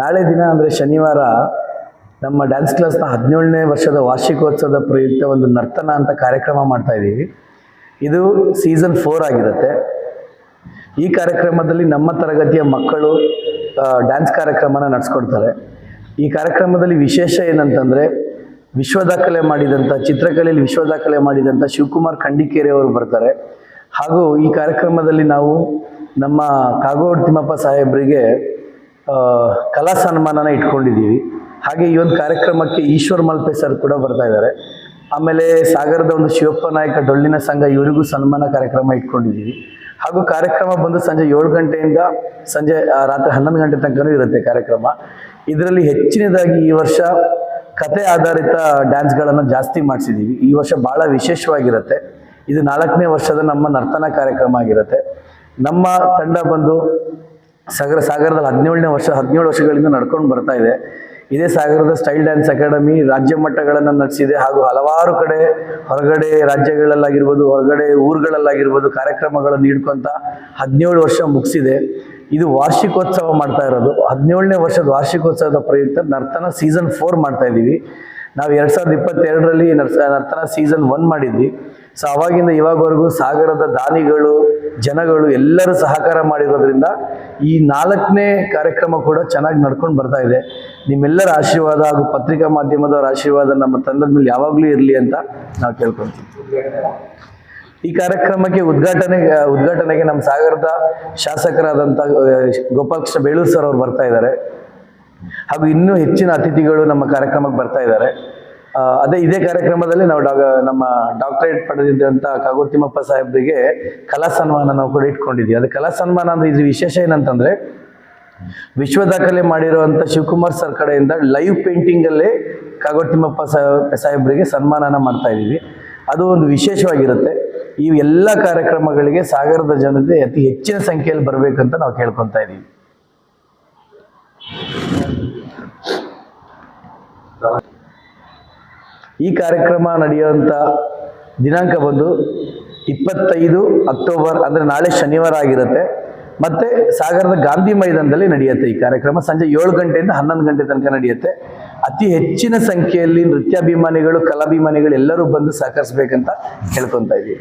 ನಾಳೆ ದಿನ ಅಂದರೆ ಶನಿವಾರ ನಮ್ಮ ಡ್ಯಾನ್ಸ್ ಕ್ಲಾಸ್ನ ಹದಿನೇಳನೇ ವರ್ಷದ ವಾರ್ಷಿಕೋತ್ಸವದ ಪ್ರಯುಕ್ತ ಒಂದು ನರ್ತನ ಅಂತ ಕಾರ್ಯಕ್ರಮ ಮಾಡ್ತಾ ಇದ್ದೀವಿ. ಇದು ಸೀಸನ್ ಫೋರ್ ಆಗಿರುತ್ತೆ. ಈ ಕಾರ್ಯಕ್ರಮದಲ್ಲಿ ನಮ್ಮ ತರಗತಿಯ ಮಕ್ಕಳು ಡ್ಯಾನ್ಸ್ ಕಾರ್ಯಕ್ರಮನ ನಡೆಸ್ಕೊಡ್ತಾರೆ. ಈ ಕಾರ್ಯಕ್ರಮದಲ್ಲಿ ವಿಶೇಷ ಏನಂತಂದರೆ ವಿಶ್ವ ದಾಖಲೆ ಮಾಡಿದಂಥ ಚಿತ್ರಕಲೆಯಲ್ಲಿ ವಿಶ್ವ ದಾಖಲೆ ಮಾಡಿದಂಥ ಶಿವಕುಮಾರ್ ಖಂಡಿಕೇರಿ ಅವರು ಬರ್ತಾರೆ. ಹಾಗೂ ಈ ಕಾರ್ಯಕ್ರಮದಲ್ಲಿ ನಾವು ನಮ್ಮ ಕಾಗೋಡು ತಿಮ್ಮಪ್ಪ ಸಾಹೇಬರಿಗೆ ಕಲಾ ಸನ್ಮಾನನ ಇಟ್ಕೊಂಡಿದ್ದೀವಿ. ಹಾಗೆ ಈ ಒಂದು ಕಾರ್ಯಕ್ರಮಕ್ಕೆ ಈಶ್ವರ್ ಮಲ್ಪೆ ಸರ್ ಕೂಡ ಬರ್ತಾ ಇದ್ದಾರೆ. ಆಮೇಲೆ ಸಾಗರದ ಒಂದು ಶಿವಪ್ಪ ನಾಯಕ ಡೊಳ್ಳಿನ ಸಂಘ ಇವರಿಗೂ ಸನ್ಮಾನ ಕಾರ್ಯಕ್ರಮ ಇಟ್ಕೊಂಡಿದ್ದೀವಿ. ಹಾಗೂ ಕಾರ್ಯಕ್ರಮ ಬಂದು ಸಂಜೆ ಏಳು ಗಂಟೆಯಿಂದ ಸಂಜೆ ರಾತ್ರಿ ಹನ್ನೊಂದು ಗಂಟೆ ತನಕನೂ ಇರುತ್ತೆ ಕಾರ್ಯಕ್ರಮ. ಇದರಲ್ಲಿ ಹೆಚ್ಚಿನದಾಗಿ ಈ ವರ್ಷ ಕತೆ ಆಧಾರಿತ ಡ್ಯಾನ್ಸ್ಗಳನ್ನು ಜಾಸ್ತಿ ಮಾಡಿಸಿದ್ದೀವಿ. ಈ ವರ್ಷ ಭಾಳ ವಿಶೇಷವಾಗಿರುತ್ತೆ. ಇದು ನಾಲ್ಕನೇ ವರ್ಷದ ನಮ್ಮ ನರ್ತನ ಕಾರ್ಯಕ್ರಮ ಆಗಿರುತ್ತೆ. ನಮ್ಮ ತಂಡ ಬಂದು ಸಾಗರ, ಸಾಗರದಲ್ಲಿ ಹದಿನೇಳನೇ ವರ್ಷ, ಹದಿನೇಳು ವರ್ಷಗಳಿಂದ ನಡ್ಕೊಂಡು ಬರ್ತಾ ಇದೆ. ಇದೇ ಸಾಗರದ ಸ್ಟೈಲ್ ಡ್ಯಾನ್ಸ್ ಅಕಾಡೆಮಿ ರಾಜ್ಯ ಮಟ್ಟಗಳನ್ನು ನಡೆಸಿದೆ ಹಾಗೂ ಹಲವಾರು ಕಡೆ ಹೊರಗಡೆ ರಾಜ್ಯಗಳಲ್ಲಾಗಿರ್ಬೋದು, ಹೊರಗಡೆ ಊರುಗಳಲ್ಲಾಗಿರ್ಬೋದು ಕಾರ್ಯಕ್ರಮಗಳನ್ನು ನೀಡ್ಕೊಂತ ಹದಿನೇಳು ವರ್ಷ ಮುಗಿಸಿದೆ. ಇದು ವಾರ್ಷಿಕೋತ್ಸವ ಮಾಡ್ತಾ ಇರೋದು. ಹದಿನೇಳನೇ ವರ್ಷದ ವಾರ್ಷಿಕೋತ್ಸವದ ಪ್ರಯುಕ್ತ ನರ್ತನ ಸೀಸನ್ ಫೋರ್ ಮಾಡ್ತಾ ಇದ್ದೀವಿ. ನಾವು ಎರಡು ಸಾವಿರದ ಇಪ್ಪತ್ತೆರಡರಲ್ಲಿ ನರ್ಸ ನರ್ತನ ಸೀಸನ್ ಒನ್ ಮಾಡಿದ್ವಿ. ಸೊ ಅವಾಗಿಂದ ಇವಾಗವರೆಗೂ ಸಾಗರದ ದಾನಿಗಳು, ಜನಗಳು ಎಲ್ಲರೂ ಸಹಕಾರ ಮಾಡಿರೋದ್ರಿಂದ ಈ ನಾಲ್ಕನೇ ಕಾರ್ಯಕ್ರಮ ಕೂಡ ಚೆನ್ನಾಗಿ ನಡ್ಕೊಂಡು ಬರ್ತಾ ಇದೆ. ನಿಮ್ಮೆಲ್ಲರ ಆಶೀರ್ವಾದ ಹಾಗೂ ಪತ್ರಿಕಾ ಮಾಧ್ಯಮದವರ ಆಶೀರ್ವಾದ ನಮ್ಮ ತಂಡದ ಮೇಲೆ ಯಾವಾಗಲೂ ಇರಲಿ ಅಂತ ನಾವು ಕೇಳ್ಕೊಳ್ತೀವಿ. ಈ ಕಾರ್ಯಕ್ರಮಕ್ಕೆ ಉದ್ಘಾಟನೆ, ಉದ್ಘಾಟನೆಗೆ ನಮ್ಮ ಸಾಗರದ ಶಾಸಕರಾದಂಥ ಗೋಪಾಲಕೃಷ್ಣ ಬೇಳೂರು ಸರ್ ಅವರು ಬರ್ತಾ ಇದ್ದಾರೆ. ಹಾಗೂ ಇನ್ನೂ ಹೆಚ್ಚಿನ ಅತಿಥಿಗಳು ನಮ್ಮ ಕಾರ್ಯಕ್ರಮಕ್ಕೆ ಬರ್ತಾ ಇದ್ದಾರೆ. ಅದೇ ಇದೇ ಕಾರ್ಯಕ್ರಮದಲ್ಲಿ ನಾವು ಡಾ ನಮ್ಮ ಡಾಕ್ಟರೇಟ್ ಪಡೆದಿದ್ದಂಥ ಕಾಗೋಡು ತಿಮ್ಮಪ್ಪ ಸಾಹೇಬ್ರಿಗೆ ಕಲಾ ಸನ್ಮಾನ ನಾವು ಕೂಡ ಇಟ್ಕೊಂಡಿದ್ದೀವಿ. ಅದು ಕಲಾ ಸನ್ಮಾನ ಅಂದರೆ ಇದು ವಿಶೇಷ ಏನಂತಂದರೆ, ವಿಶ್ವ ದಾಖಲೆ ಮಾಡಿರುವಂಥ ಶಿವಕುಮಾರ್ ಸರ್ ಕಡೆಯಿಂದ ಲೈವ್ ಪೇಂಟಿಂಗಲ್ಲೇ ಕಾಗೋಡು ತಿಮ್ಮಪ್ಪ ಸಾಹೇಬ್, ಸಾಹೇಬ್ರಿಗೆ ಸನ್ಮಾನನ ಮಾಡ್ತಾ ಇದ್ದೀವಿ. ಅದು ಒಂದು ವಿಶೇಷವಾಗಿರುತ್ತೆ. ಈ ಎಲ್ಲ ಕಾರ್ಯಕ್ರಮಗಳಿಗೆ ಸಾಗರದ ಜನತೆ ಅತಿ ಹೆಚ್ಚಿನ ಸಂಖ್ಯೆಯಲ್ಲಿ ಬರಬೇಕಂತ ನಾವು ಕೇಳ್ಕೊತಾ ಇದ್ದೀವಿ. ಈ ಕಾರ್ಯಕ್ರಮ ನಡೆಯುವಂಥ ದಿನಾಂಕ ಬಂದು ಇಪ್ಪತ್ತೈದು ಅಕ್ಟೋಬರ್, ಅಂದರೆ ನಾಳೆ ಶನಿವಾರ ಆಗಿರುತ್ತೆ. ಮತ್ತು ಸಾಗರದ ಗಾಂಧಿ ಮೈದಾನದಲ್ಲಿ ನಡೆಯುತ್ತೆ ಈ ಕಾರ್ಯಕ್ರಮ. ಸಂಜೆ ಏಳು ಗಂಟೆಯಿಂದ ಹನ್ನೊಂದು ಗಂಟೆ ತನಕ ನಡೆಯುತ್ತೆ. ಅತಿ ಹೆಚ್ಚಿನ ಸಂಖ್ಯೆಯಲ್ಲಿ ನೃತ್ಯಾಭಿಮಾನಿಗಳು, ಕಲಾಭಿಮಾನಿಗಳು ಎಲ್ಲರೂ ಬಂದು ಸಹಕರಿಸ್ಬೇಕಂತ ಹೇಳ್ಕೊತಾ ಇದ್ದೀವಿ.